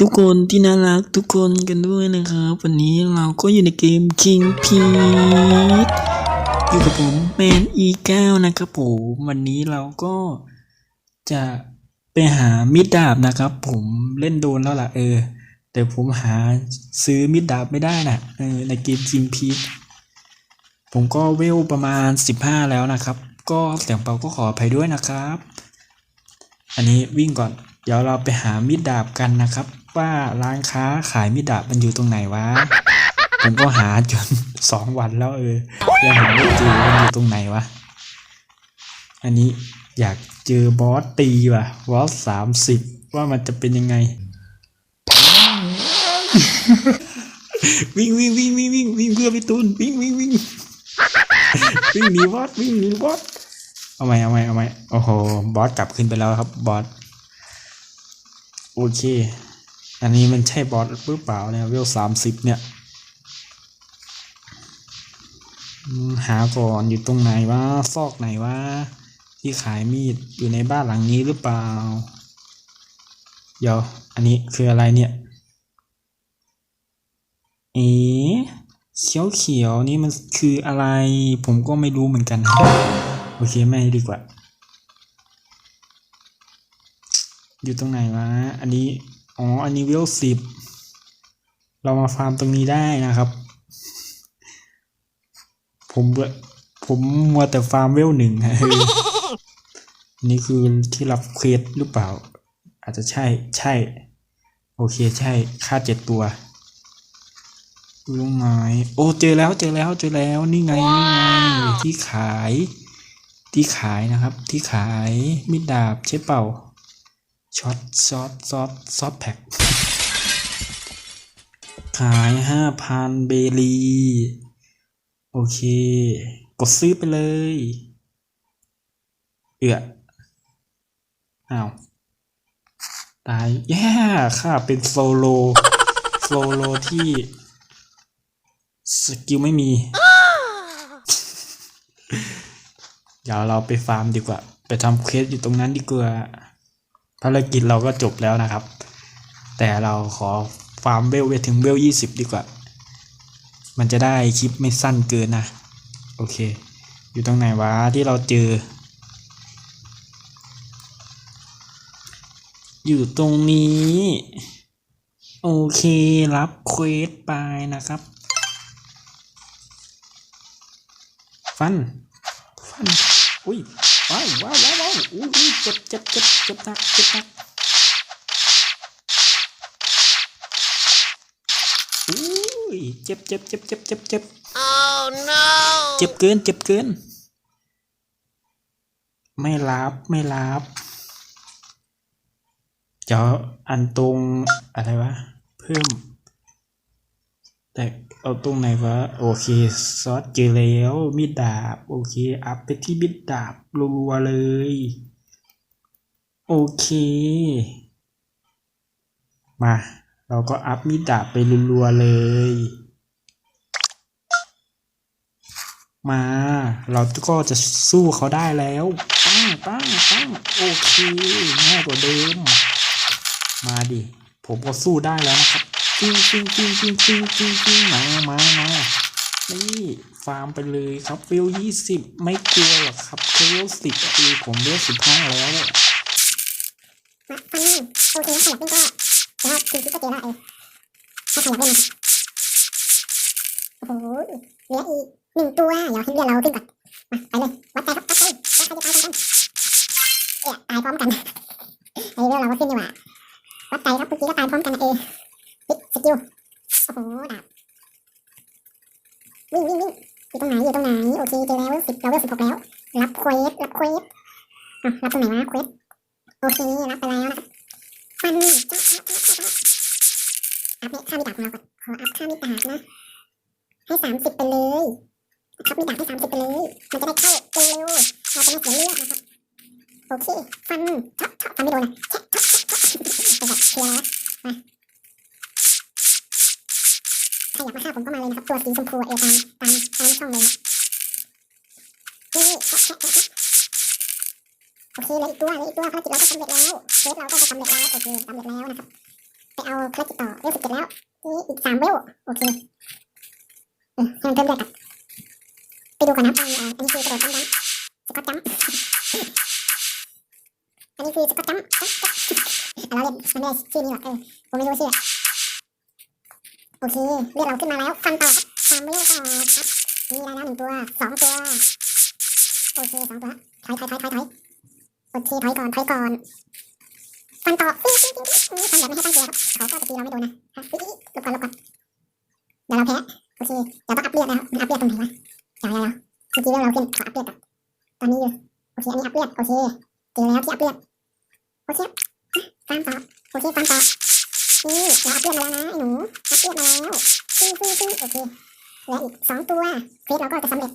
ทุกคนที่น่ารักทุกคนกันด้วยนะครับ วันนี้เราก็อยู่ในเกม King p e t อยู่กับผมแมน E9 นะครับผมวันนี้เราก็จะไปหามิดดาบนะครับ ผมเล่นโดนแล้วล่ะเออ แต่ผมหาซื้อมิดดาบไม่ได้น่ะเออในเกม King p e t ผมก็เวลประมาณ 15 แล้วนะครับ ก็เสียงเปาก็ขออภัยด้วยนะครับ อันนี้วิ่งก่อน เดี๋ยวเราไปหามีดดาบกันนะครับ ว่าร้านค้าขายมีดดาบมันอยู่ตรงไหนวะ ผมก็หาจนสองวันแล้วเออยังหาไม่เจอมันอยู่ตรงไหนวะ อันนี้อยากเจอบอสตีว่ะบอสสามสิบว่ามันจะเป็นยังไง วิ่งวิ่งวิ่งวิ่งวิ่งวิ่งเพื่อพี่ตูนวิ่งวิ่งวิ่งวิ่งหนีบอสวิ่งหนีบอสเอาไหมเอาไหมเอาไหมโอ้โหบอสกลับขึ้นไปแล้วครับบอส โอเค อันนี้มันใช่บอสหรือเปล่าเนี่ยเวลสามสิบเนี่ยหาก่อนอยู่ตรงไหนวะซอกไหนวะที่ขายมีดอยู่ในบ้านหลังนี้หรือเปล่า เดี๋ยว อันนี้คืออะไรเนี่ยเอ๋เขียวเขียวนี่มันคืออะไร ผมก็ไม่รู้เหมือนกัน โอเคไม่ดีกว่า อยู่ตรงไหนวะ อันนี้ อ๋อ อันนี้เวลสิบ เรามาฟาร์มตรงนี้ได้นะครับ ผมเบื่อผมมัวแต่ฟาร์มเวลหนึ่งฮะอันนี้คือที่รับเควสหรือเปล่า อาจจะใช่ ใช่ โอเค ใช่ ค่าเจ็ดตัวรู้ไหมโอ้ เจอแล้ว เจอแล้ว เจอแล้ว นี่ไง นี่ไง ที่ขาย ที่ขายนะครับ ที่ขายมิดดาบใช่เปล่า ช็อตซอสซอสซอสแพ็คขายห้าพันเบลี โอเค กดซื้อไปเลย เอืออ้าว ตาย แย่ข้าเป็นโซโล โซโลที่ สกิลไม่มี เดี๋ยวเราไปฟาร์มดีกว่า ไปทำเควสอยู่ตรงนั้นดีกว่า ภารกิจเราก็จบแล้วนะครับ แต่เราขอฟาร์มเวลไปถึงเวลยี่สิบดีกว่า มันจะได้คลิปไม่สั้นเกินนะ โอเค อยู่ตรงไหนวะที่เราเจอ อยู่ตรงนี้ โอเครับเควสไปนะครับ ฟัน ฟัน อุ้ยว้าวว้าวว้าวว้าวอุ้ยอุ้ยเจ็บเจ็บเจ็บเจ็บหนักเจ็บหนักอุ้ยเจ็บเจ็บเจ็บเจ็บเจ็บเจ็บ Oh no! เจ็บเกินเจ็บเกิน ไม่รับไม่รับเดี๋ยวอันตรงอะไรวะ เพิ่ม แต่เอาตรงไหนวะโอเคซอสเจอแล้วมีดดาบ โอเค อัพไปที่มีดดาบรัวๆเลย โอเค มา เราก็อัพมีดดาบไปรัวๆเลย มา เราก็จะสู้เขาได้แล้วปั้งปั้งปั้งโอเคง่ายกว่าเดิมมาดิ ผมก็สู้ได้แล้วนะครับ จริงจริงจริงจริงจริงจริงจริงมามามานี่ฟาร์มไปเลยครับเวลยี่สิบไม่กลัวหรอกครับเวลสิบปีผมเวลสิบห้าแล้วมาฟันโอเคขยับเล่นก็แล้วคือคิดก็เจอละเออถ้าขยับเล่นนะโอ้โหเหลืออีกหนึ่งตัวเดี๋ยวให้เรือเราขึ้นก่อนมาไปเลยวัดใจครับวัดใจวัดใจจะตายพร้อมกันเอ๊ะตายพร้อมกันไอ้เรือเราก็ขึ้นดีกว่าวัดใจครับเมื่อกี้ก็ตายพร้อมกันนะเอปิ ดสกิลโอ้โหดาบวิ่งวิ่งวิ่งอยู่ตรงไหนอยู่ตรงไหนโอเคเจอแล้วสิบเราเวลสิบหกแล้ว รับเควสรับเควสอะรับตรงไหนวะเควสโอเครับไปแล้วนะครับฟันจ้าอัพเนี่ยค่ามิดาบของเราก่อนขออัพค่ามิดาบนะให้สามสิบไปเลยอัพมิดาบให้สามสิบไปเลย มันจะได้เข้าเร็วเราจะไม่เสียเลือดนะครับโอเคฟันช็อตช็อตฟันไม่โดนนะช็อตช็อตช็อตช็อตเป็นแบบเคลียร์แล้วมา ใครอยากมาฆ่าผมก็มาเลยนะครับ ตัวสีชมพูเอตามตามตามช่องเลยนะนี่โอเคเลยอีกตัวเลยอีกตัวภารกิจเราก็สำเร็จแล้วเควสเราก็จะสำเร็จแล้วโอเคสำเร็จแล้วนะครับไปเอาภารกิจต่อเวลสิบเจ็ดแล้วนี่อีกสามเวลโอเคเออให้มันเพิ่มเลือดก่อนไปดูกันนะอนเอ่ออันนี้คือกระโดดตั้งๆสก็อตจัมป์อันนี้คือสก็อตจัมป์อะเราเรียกมันไม่ได้ชื่อนี้หรอกเออผมไม่รู้ชื่อ โอเค เลือดเราขึ้นมาแล้ว ฟันต่อครับสามเวลต่อครับมีอะไรแล้วหนึ่งตัวสองตัว โอเคสองตัวถอยถอยถอยถอยถอยโอเคถอยก่อนถอยก่อน ฟันต่อปิ้งปิ้งปิ้งปิ้งฟันแบบไม่ให้ตั้งตัวครับเขาก็จะตีเราไม่โดนนะฮะปิ๊งลบก่อนลบก่อนเดี๋ยวเราแพ้ โอเค เดี๋ยวต้องอัพเลือดนะครับมันอัพเลือดตรงไหนวะเดี๋ยวเดี๋ยวเดี๋ยวเมื่อกี้เรื่องเราขึ้นขออัพเลือดก่อนตอนนี้อยู่โอเค อันนี้อัพเลือดโอเคเจอแล้วที่อัพเลือดโอเคฟันต่อโอเคฟันต่อ นี่เราอัพเลือดมาแล้วนะไอ้หนูอัพเลือดมาแล้วปิ้งปิ้งปิ้งโอเคเหลืออีกสองตัวเควสเราก็จะสำเร็จ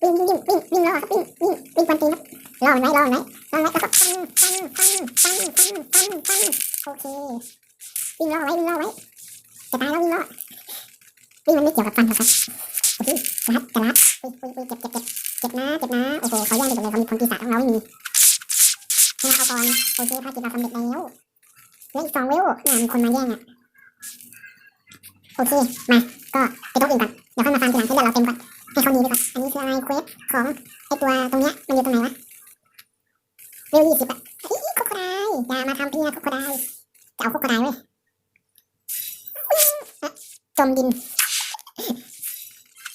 วิ่งวิ่งวิ่งวิ่งวิ่งรอครับวิ่งวิ่งวิ่งควันตีนครับรอมันไว้รอมันไว้รอมันไว้แล้วก็ฟันฟันฟันฟันฟันฟันฟันโอเควิ่งรอไว้วิ่งรอไว้จะตายแล้ววิ่งรอวิ่งมันไม่เกี่ยวกับฟันหรอกครับโอเคนะครับจะรับอุ้ยอุ้ยอุ้ยเจ็บเจ็บเจ็บเจ็บ คนมาแย่งอะโอเค มาก็ไปโต๊ะอื่นก่อนเดี๋ยวค่อยมาฟังทีหลังให้เลือดเราเต็มก่อนให้เขาหนีไปก่อนอันนี้คืออะไรเควสของไอตัวตรงเนี้ยมันอยู่ตรงไหนวะเวลยี่สิบอะอีโคโคไดอย่ามาทำพี่นะโคโคไดจะเอาโคโคไดเว้ยจมดิน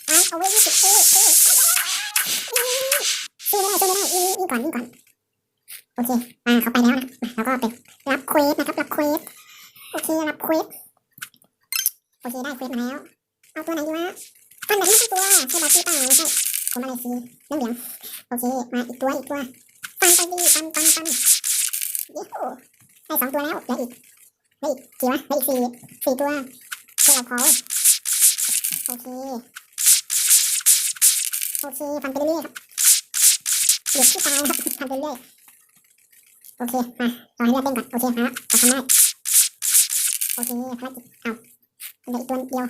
เอาเอาเวลยี่สิบเอ้ยเอ้ยสู้ไม่ได้สู้ไม่ได้ยิงก่อนยิงก่อนโอเคมาเขาไปแล้วนะมาแล้วก็ไปรับเควสนะครับรับเควสโอเครับเควสโอเคได้เควสมาแล้วเอาตัวไหนดีวะฟันแบบไม่ใช่ตัวให้บาจี้เปล่าไม่ใช่ผมอะไรซีเรื่องเหลืองโอเคมาอีกตัวอีกตัว ฟันไปดีฟันฟันฟันยี่ห้ได้สองตัวแล้วเหลืออีกเหลืออีกีสี่ตัวเพื่อเราโอเคโอเคฟันไปเรื่อยๆครับหยุดที่ตายครับฟันไปเรื่อยโอเคมารอให้เลือดเต้นก่อนโอเคฮะเราทำได้โอเคภารกิจเอาเหลืออีกตัวเดียว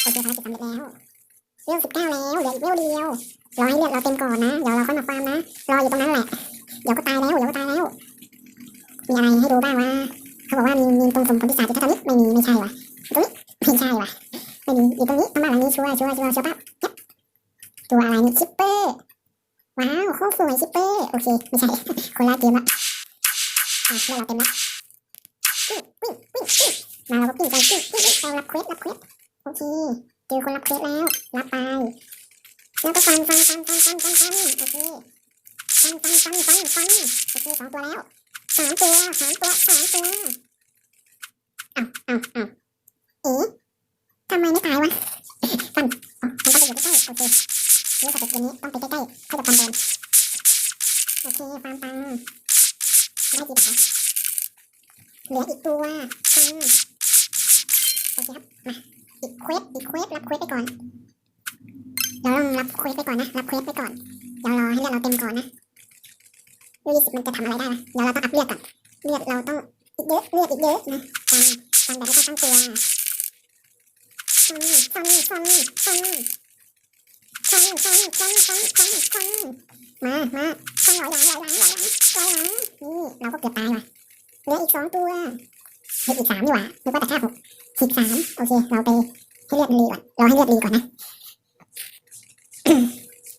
โอเคภารกิจสำเร็จแล้วเรื่องสิบเก้าแล้วเหลืออีกเวลเดียวรอให้เลือดเราเต็มก่อนนะเดี๋ยวเราค่อยมาฟาร์มนะรออยู่ตรงนั้นแหละเดี๋ยวก็ตายแล้วเดี๋ยวก็ตายแล้วมีอะไรให้ดูบ้างวะ เขาบอกว่ามีมีตรงสมผลพิศาจอยู่แค่ตรงนี้ไม่มีไม่ใช่วะตรงนี้ไม่ใช่วะไม่มีอยู่ตรงนี้ตรงบ้านหลังนี้ชัวร์ชัวร์ชัวร์ชัวร์ปั๊บเอ๊ะตัวอะไรนี่ชิปเปอร์ว้าวโคตรสวยชิปเปอร์โอเคไม่ใช่คนละเกมละอะเลือดเราเต็มละวิ่งวิ่งวิ่งวิ่งมาเราก็วิ่งกันวิ่งวิ่งวิ่งเรารับเควสรับเควสโอเคเจอคนรับเควสแล้วรับไปแล้วก็ฟันฟันฟันฟันฟันฟันฟันโอเคฟันฟันฟันฟันฟันโอเคสองตัวแล้ว สามตัวสามตัวสามตัวเอ้าวอ้าวอ้าเอ๊ทำไมไม่ตายวะฟันมันต้องไปอยู่ใกล้ๆโอเคเรื่องสเต็ปเกมนี้ต้องไปใกล้ๆค่อยจะฟันโดนโอเคฟันฟันได้กี่บาทเหลืออีกตัวฟันโอเคครับมาอีกเควสอีกเควสรับเควสไปก่อนเดี๋ยวลองรับเควสไปก่อนนะรับเควสไปก่อนเดี๋ยวรอให้เลือดเราเต็มก่อนนะ ยูยี่สิบมันจะทำอะไรได้นะเดี๋ยวเราต้องอัพเลือดก่อนเลือดเราต้องอีกเยอะเลือดอีกเยอะนะฟันฟันแบบไม่ต้องตั้งตัวฟันฟันฟันฟันฟันฟันฟันฟันฟันฟันมามาฟันหลอยหลังหลอยหลังหลอยหลังหลอยหลังนี่เราก็เกือบตายว่ะเหลืออีกสองตัวเหลืออีกสามดีกว่านึกว่าแต่แค่หกสิบสามโอเคเราไปให้เลือดรีก่อนรอให้เลือดรีก่อนนะ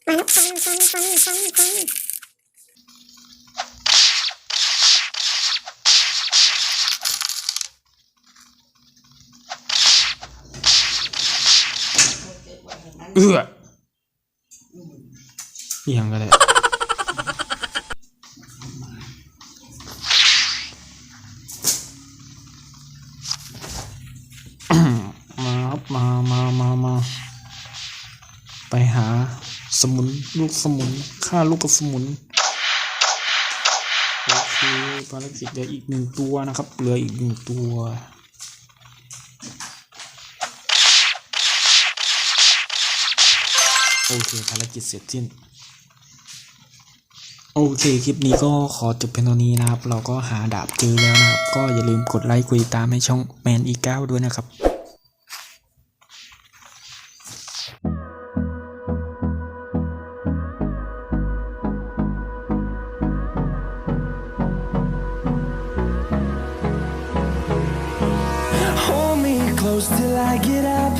มาแล้วฟันฟันฟันฟันฟัน อื้อเอียงก็ได้มาครับมามามามาไปหาสมุนลูกสมุนฆ่าลูกกระสมุนโอเคภารกิจเหลืออีกหนึ่งตัวนะครับเหลืออีกหนึ่งตัว โอเคภารกิจเสร็จสิ้น โอเคคลิปนี้ก็ขอจบเพียงเท่านี้นะครับ เราก็หาดาบเจอแล้วนะครับ ก็อย่าลืมกดไลค์กดติดตามให้ช่องแมนอีเก้าด้วยนะครับ till I get up.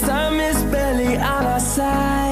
Time is barely on our side.